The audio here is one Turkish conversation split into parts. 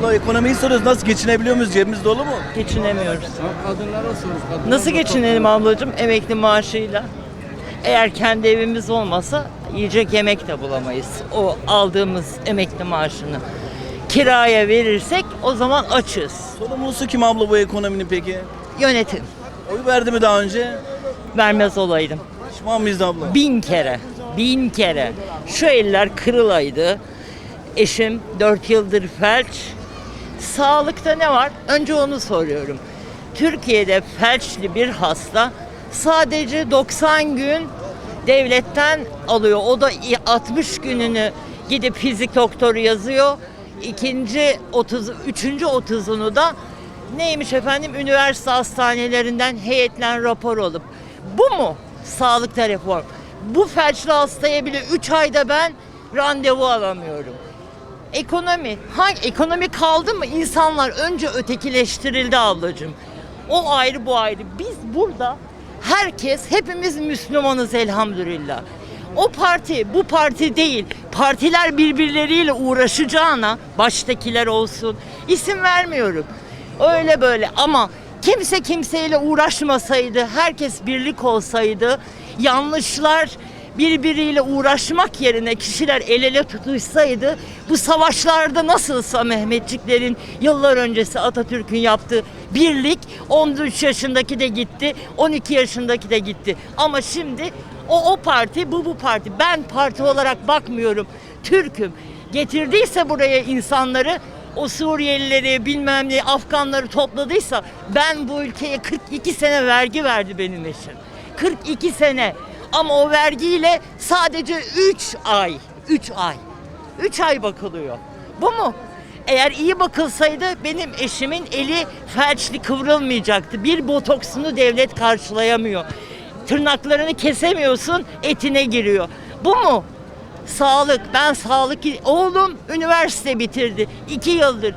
Abla ekonomiyi soruyoruz. Nasıl geçinebiliyor muyuz? Cebimiz dolu mu? Geçinemiyoruz. Kadınlara sor. Kadınlar Nasıl geçinelim ablacığım? Emekli maaşıyla. Eğer kendi evimiz olmasa yiyecek yemek de bulamayız. O aldığımız emekli maaşını kiraya verirsek o zaman açız. Sorumlusu kim abla bu ekonominin peki? Yönetim. Oy verdi mi daha önce? Vermez olaydım. Pişman mıyız abla? Bin kere, bin kere. Şu eller kırılaydı. Eşim 4 yıldır felç. Sağlıkta ne var? Önce onu soruyorum. Türkiye'de felçli bir hasta sadece 90 gün devletten alıyor. O da 60 gününü gidip fizik doktoru yazıyor. İkinci 30, üçüncü 30'unu da neymiş efendim üniversite hastanelerinden heyetle rapor alıp. Bu mu sağlıkta reform? Bu felçli hastaya bile 3 ayda ben randevu alamıyorum. Ekonomi. Hangi ekonomi kaldı mı? İnsanlar önce ötekileştirildi ablacığım. O ayrı bu ayrı. Biz burada herkes hepimiz Müslümanız elhamdülillah. O parti bu parti değil. Partiler birbirleriyle uğraşacağına baştakiler olsun. İsim vermiyorum. Öyle böyle ama kimse kimseyle uğraşmasaydı, herkes birlik olsaydı, yanlışlar birbiriyle uğraşmak yerine kişiler el ele tutuşsaydı bu savaşlarda nasılsa Mehmetçiklerin yıllar öncesi Atatürk'ün yaptığı birlik 13 yaşındaki de gitti 12 yaşındaki de gitti. Ama şimdi o o parti bu bu parti. Ben parti olarak bakmıyorum. Türk'üm. Getirdiyse buraya insanları o Suriyelileri bilmem ne Afganları topladıysa ben bu ülkeye 42 sene vergi verdi benim eşim. 42 sene ama o vergiyle sadece 3 ay, 3 ay, 3 ay bakılıyor. Bu mu? Eğer iyi bakılsaydı benim eşimin eli felçli kıvrılmayacaktı. Bir botoksunu devlet karşılayamıyor. Tırnaklarını kesemiyorsun, etine giriyor. Bu mu? Sağlık. Ben sağlık... Oğlum üniversite bitirdi. iki yıldır.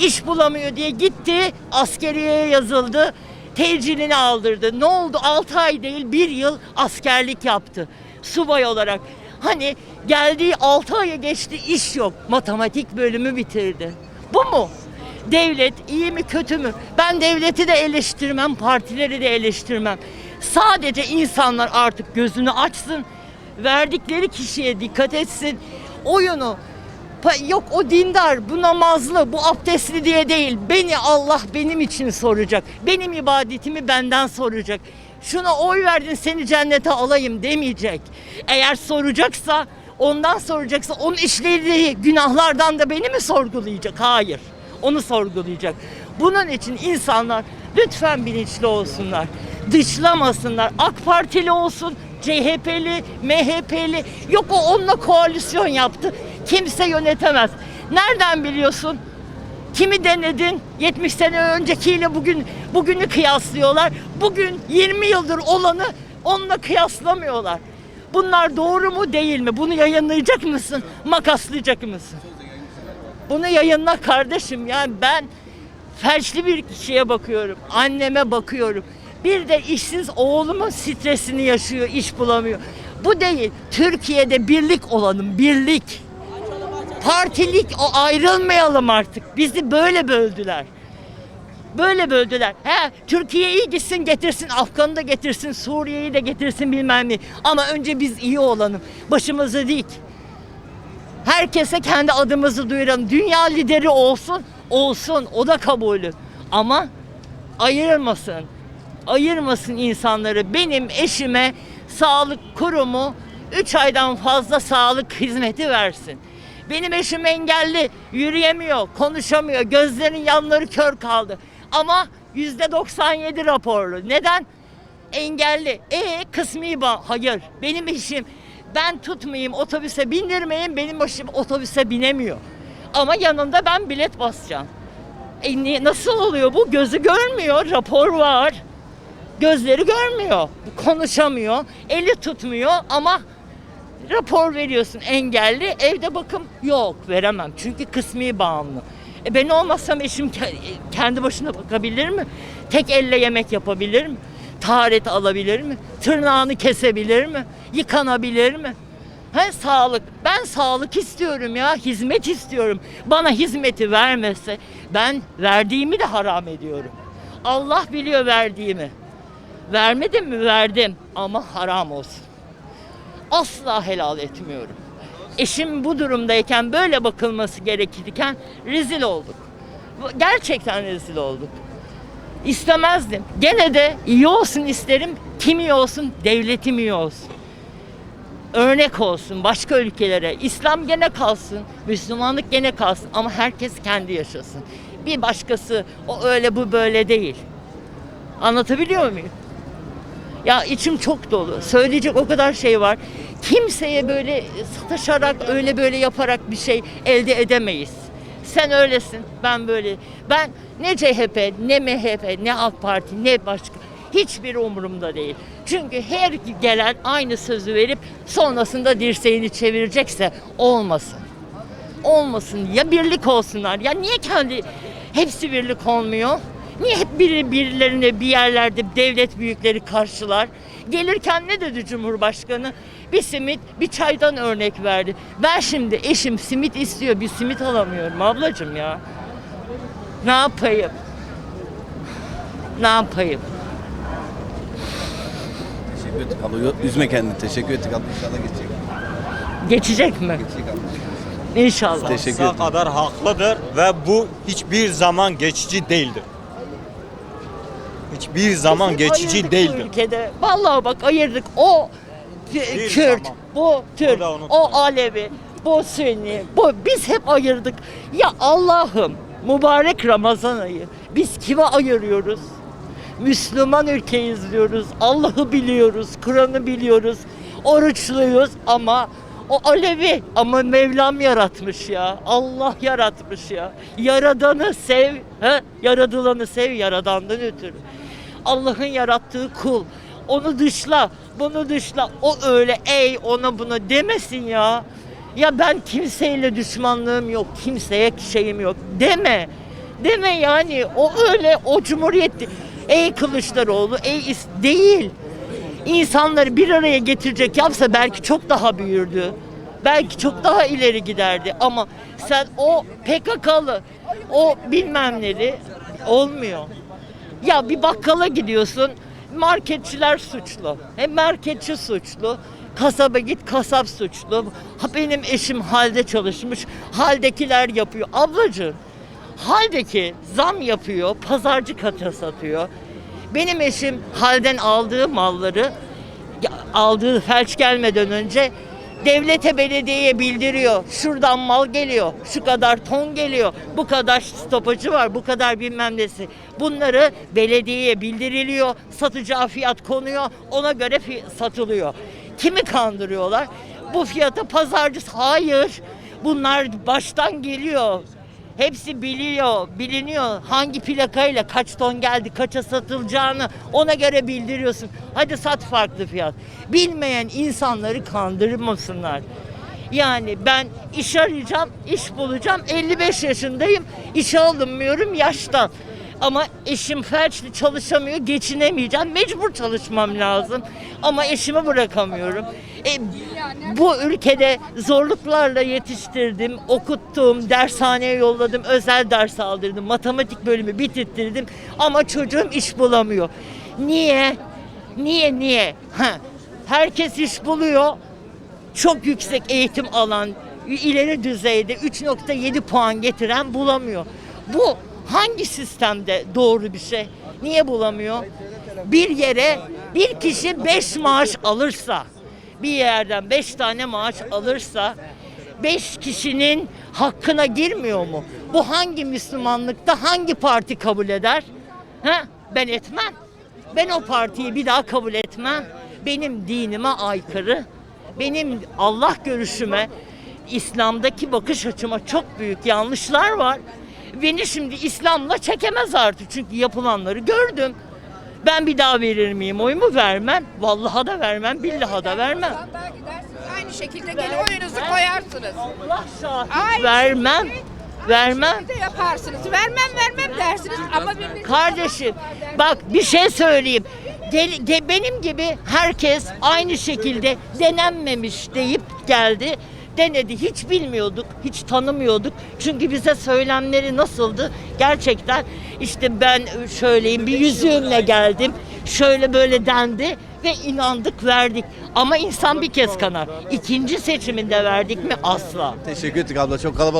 iş bulamıyor diye gitti. Askeriyeye yazıldı. Tecilini aldırdı. Ne oldu? 6 ay değil bir yıl askerlik yaptı. Subay olarak. Hani geldiği 6 aya geçti iş yok. Matematik bölümü bitirdi. Bu mu? Devlet iyi mi kötü mü? Ben devleti de eleştirmem, partileri de eleştirmem. Sadece insanlar artık gözünü açsın, verdikleri kişiye dikkat etsin. Oyunu Yok o dindar, bu namazlı, bu abdestli diye değil. Beni Allah benim için soracak. Benim ibadetimi benden soracak. Şuna oy verdin seni cennete alayım demeyecek. Eğer soracaksa, ondan soracaksa onun işlediği günahlardan da beni mi sorgulayacak? Hayır. Onu sorgulayacak. Bunun için insanlar lütfen bilinçli olsunlar. Dışlamasınlar. AK Partili olsun, CHP'li, MHP'li. Yok o onunla koalisyon yaptı. Kimse yönetemez. Nereden biliyorsun? Kimi denedin? 70 sene öncekiyle bugün bugünü kıyaslıyorlar. Bugün 20 yıldır olanı onunla kıyaslamıyorlar. Bunlar doğru mu değil mi? Bunu yayınlayacak mısın? Makaslayacak mısın? Bunu yayınla kardeşim. Yani ben felçli bir kişiye bakıyorum. Anneme bakıyorum. Bir de işsiz oğlumun stresini yaşıyor, iş bulamıyor. Bu değil. Türkiye'de birlik olalım, birlik. Partilik o ayrılmayalım artık. Bizi böyle böldüler. Böyle böldüler. He, Türkiye iyi gitsin getirsin, Afgan'ı da getirsin, Suriye'yi de getirsin bilmem ne. Ama önce biz iyi olalım. Başımızı dik. Herkese kendi adımızı duyuralım. Dünya lideri olsun, olsun. O da kabulü. Ama ayırmasın. Ayırmasın insanları. Benim eşime sağlık kurumu 3 aydan fazla sağlık hizmeti versin. Benim eşim engelli, yürüyemiyor, konuşamıyor, gözlerinin yanları kör kaldı. Ama yüzde 97 raporlu. Neden? Engelli. E kısmi bağ. Hayır. Benim eşim ben tutmayayım, otobüse bindirmeyin, benim başım otobüse binemiyor. Ama yanında ben bilet basacağım. E ni- nasıl oluyor bu? Gözü görmüyor, rapor var. Gözleri görmüyor, konuşamıyor, eli tutmuyor ama rapor veriyorsun engelli, evde bakım yok veremem çünkü kısmi bağımlı. E ben olmazsam eşim ke- kendi başına bakabilir mi? Tek elle yemek yapabilir mi? Taharet alabilir mi? Tırnağını kesebilir mi? Yıkanabilir mi? He sağlık. Ben sağlık istiyorum ya. Hizmet istiyorum. Bana hizmeti vermese ben verdiğimi de haram ediyorum. Allah biliyor verdiğimi. Vermedim mi? Verdim. Ama haram olsun. Asla helal etmiyorum. Eşim bu durumdayken böyle bakılması gerekirken rezil olduk. Gerçekten rezil olduk. İstemezdim. Gene de iyi olsun isterim. Kim iyi olsun? Devletim iyi olsun. Örnek olsun başka ülkelere. İslam gene kalsın. Müslümanlık gene kalsın. Ama herkes kendi yaşasın. Bir başkası o öyle bu böyle değil. Anlatabiliyor muyum? Ya içim çok dolu. Söyleyecek o kadar şey var. Kimseye böyle sataşarak öyle böyle yaparak bir şey elde edemeyiz. Sen öylesin, ben böyle. Ben ne CHP, ne MHP, ne AK Parti, ne başka hiçbir umurumda değil. Çünkü her gelen aynı sözü verip sonrasında dirseğini çevirecekse olmasın. Olmasın. Ya birlik olsunlar. Ya niye kendi hepsi birlik olmuyor? Niye hep biri birilerine bir yerlerde devlet büyükleri karşılar? Gelirken ne dedi Cumhurbaşkanı? Bir simit, bir çaydan örnek verdi. Ben şimdi eşim simit istiyor, bir simit alamıyorum ablacığım ya. Ne yapayım? Ne yapayım? Teşekkür ettik abla. Üzme kendini. Teşekkür ettik abla. İnşallah geçecek. Geçecek mi? Geçecek abla. İnşallah. Teşekkür ederim. kadar haklıdır ve bu hiçbir zaman geçici değildir. Hiçbir zaman Biz hep geçici ayırdık bu değildir. ülkede. Vallahi bak ayırdık. O Bir Kürt, zaman. bu Türk, da o Alevi, bu Sünni, bu biz hep ayırdık. Ya Allah'ım mübarek Ramazan ayı. Biz kime ayırıyoruz? Müslüman ülkeyiz diyoruz. Allah'ı biliyoruz, Kur'an'ı biliyoruz. Oruçluyuz ama o Alevi ama Mevlam yaratmış ya. Allah yaratmış ya. Yaradanı sev, he? yaradılanı sev yaradandan ötürü. Allah'ın yarattığı kul. Onu dışla, bunu dışla. O öyle ey ona buna demesin ya. Ya ben kimseyle düşmanlığım yok, kimseye şeyim yok deme. Deme yani o öyle o cumhuriyet ey Kılıçdaroğlu ey is- değil. İnsanları bir araya getirecek yapsa belki çok daha büyürdü. Belki çok daha ileri giderdi ama sen o PKK'lı o bilmem neli olmuyor. Ya bir bakkala gidiyorsun, marketçiler suçlu. Hem marketçi suçlu, kasaba git kasap suçlu. Ha benim eşim halde çalışmış, haldekiler yapıyor. Ablacığım, haldeki zam yapıyor, pazarcı kata satıyor. Benim eşim halden aldığı malları, aldığı felç gelmeden önce devlete belediyeye bildiriyor. Şuradan mal geliyor, şu kadar ton geliyor, bu kadar stopajı var, bu kadar bilmem nesi. Bunları belediyeye bildiriliyor, satacağı fiyat konuyor, ona göre satılıyor. Kimi kandırıyorlar? Bu fiyata pazarcı hayır. Bunlar baştan geliyor. Hepsi biliyor, biliniyor. Hangi plakayla kaç ton geldi, kaça satılacağını ona göre bildiriyorsun. Hadi sat farklı fiyat. Bilmeyen insanları kandırmasınlar. Yani ben iş arayacağım, iş bulacağım. 55 yaşındayım. İşe alınmıyorum yaştan. Ama eşim felçli çalışamıyor, geçinemeyeceğim. Mecbur çalışmam lazım. Ama eşimi bırakamıyorum. E, bu ülkede zorluklarla yetiştirdim, okuttum, dershaneye yolladım, özel ders aldırdım, matematik bölümü bitirttirdim. Ama çocuğum iş bulamıyor. Niye? Niye, niye? Ha, herkes iş buluyor çok yüksek eğitim alan, ileri düzeyde 3.7 puan getiren bulamıyor. Bu hangi sistemde doğru bir şey? Niye bulamıyor? Bir yere bir kişi 5 maaş alırsa, bir yerden 5 tane maaş alırsa 5 kişinin hakkına girmiyor mu? Bu hangi Müslümanlıkta hangi parti kabul eder? Ha? Ben etmem. Ben o partiyi bir daha kabul etmem. Benim dinime aykırı benim Allah görüşüme, İslam'daki bakış açıma çok büyük yanlışlar var. Beni şimdi İslam'la çekemez artık çünkü yapılanları gördüm. Ben bir daha verir miyim oyumu vermem. Vallaha da vermem, billaha da vermem. Sandığa gidersiniz aynı şekilde gelin oyunuzu koyarsınız. Allah şahit Aynı vermem. şekilde- Vermem. Siz de yaparsınız. Vermem vermem dersiniz ama Kardeşim bak bir şey söyleyeyim. Gel- ge- benim gibi herkes aynı şekilde denenmemiş deyip geldi. Denedi. Hiç bilmiyorduk, hiç tanımıyorduk. Çünkü bize söylemleri nasıldı? Gerçekten işte ben şöyleyim bir yüzüğümle geldim. Şöyle böyle dendi ve inandık verdik. Ama insan bir kez kanar. İkinci seçiminde verdik mi asla. Teşekkür ettik abla çok kalabalık.